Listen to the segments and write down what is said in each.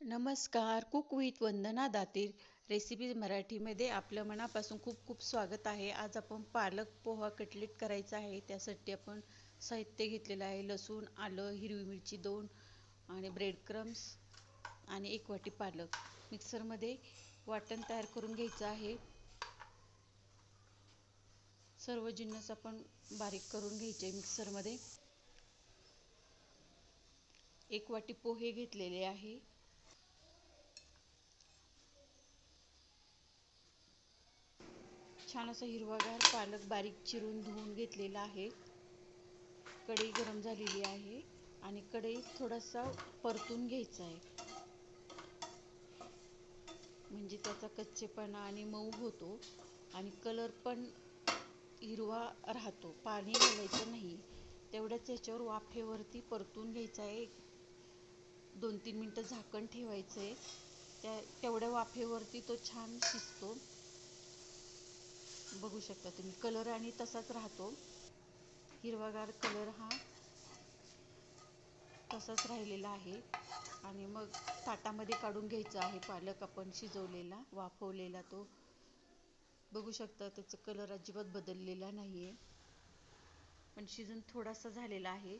नमस्कार. Cook with Vandana Datir recipe मराठीमध्ये आपलं मनापासून खूप खूप स्वागत आहे. आज आपण पालक पोहा कटलेट करायचा आहे. त्यासाठी आपण साहित्य घेतलेलं आहे. लसूण आलं हिरवी मिरची दोन आणि ब्रेड क्रम्स आणि एक वाटी पालक. मिक्सरमध्ये वाटण तयार करून घ्यायचं आहे. सर्व जिन्नस आपण बारीक करून घ्यायचे मिक्सरमध्ये. एक वाटी पोहे घेतलेले आहे. छान असा हिरवागार पालक बारीक चिरून धुवून घेतलेला आहे. कढई गरम झालेली आहे आणि कढई थोडासा परतून घ्यायचा आहे. म्हणजे त्याचा कच्चेपणा आणि मऊ होतो आणि कलर पण हिरवा राहतो. पाणी घालायचं नाही. तेवढ्याच याच्यावर वाफेवरती परतून घ्यायचं आहे. दोन तीन मिनटं झाकण ठेवायचं आहे त्या तेवढ्या वाफेवरती तो छान शिजतो. बघू शकता तुम्ही. कलर आणि तसाच राहतो. हिरवागार कलर हा तसाच राहिलेला आहे. आणि मग ताटामध्ये काढून घ्यायचा आहे पालक आपण शिजवलेला वाफवलेला तो. बघू शकता त्याचा कलर अजिबात बदललेला नाही आहे पण शिजून थोडासा झालेला आहे.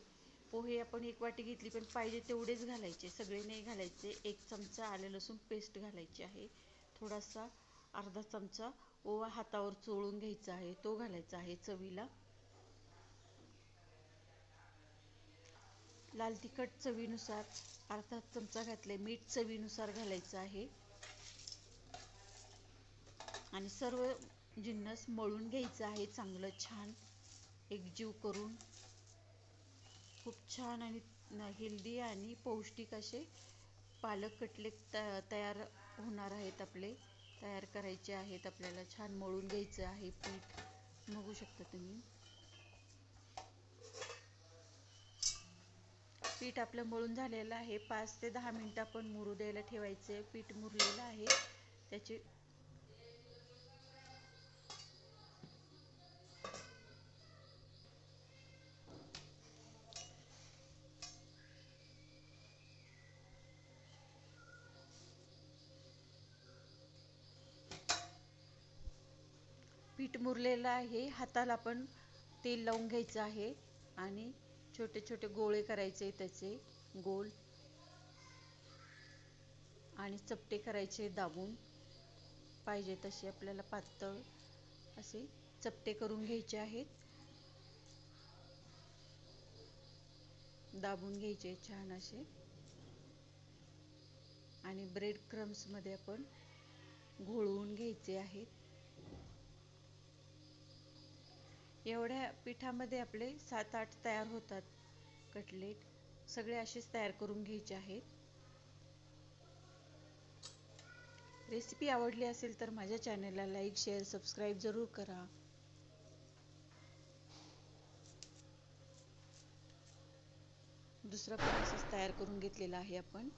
पोहे आपण एक वाटी घेतली पण पाहिजे तेवढेच घालायचे. सगळे नाही घालायचे. एक चमचा आले लसूण पेस्ट घालायची आहे. थोडासा अर्धा चमचा ओवा हातावर चोळून घ्यायचा आहे तो घालायचा आहे चवीला. लाल तिखट चवीनुसार अर्धा चमचा घातले मीठ चवीनुसार घालायचं आहे. आणि सर्व जिन्नस मळून घ्यायचं आहे चांगलं छान एकजीव करून. खूप छान आणि हेल्दी आणि पौष्टिक असे पालक कटलेट तयार होणार आहेत आपले. तयार करायचे आहेत आपल्याला छान मळून घ्यायचं आहे पीठ. बघू शकता तुम्ही. पीठ आपलं मळून झालेलं आहे. पाच ते दहा मिनटं आपण मुरू द्यायला ठेवायचे पीठ मुरलेलं आहे. त्याचे पीठ मुरलेलं आहे. हाताला आपण तेल लावून घ्यायचं आहे आणि छोटे छोटे गोळे करायचे त्याचे. गोल. आणि चपटे करायचे दाबून. पाहिजे तसे आपल्याला पातळ असे चपटे करून घ्यायचे आहेत. दाबून घ्यायचे छान असे. आणि ब्रेड क्रम्समध्ये आपण घोळवून घ्यायचे आहेत. एवढ्या पिठामध्ये आपले सात आठ तयार होतात. कटलेट सगळे असेच तयार करून घ्यायचे आहेत. रेसिपी आवडली असेल तर माझ्या चॅनलला लाईक शेअर सबस्क्राईब जरूर करा. दुसरा पण तयार करून घेतलेला आहे आपण.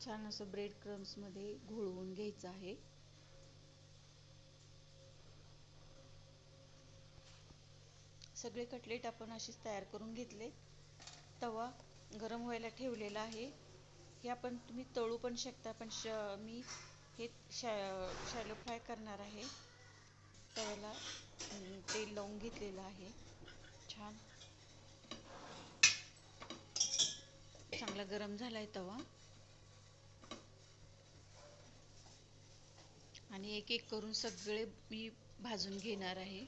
छान असं ब्रेड क्रम्समध्ये घोळवून घ्यायचं आहे. सगळे कटलेट आपण असेच तयार करून घेतले. तवा गरम व्हायला ठेवलेला आहे. हे आपण तुम्ही तळू पण शकता पण श मी हे शॅ शॅलो फ्राय करणार आहे. तव्याला तेल लावून घेतलेलं आहे. छान. चांगला गरम झाला आहे तवा. आणि एक एक करून सगळे मी भाजून घेणार आहे.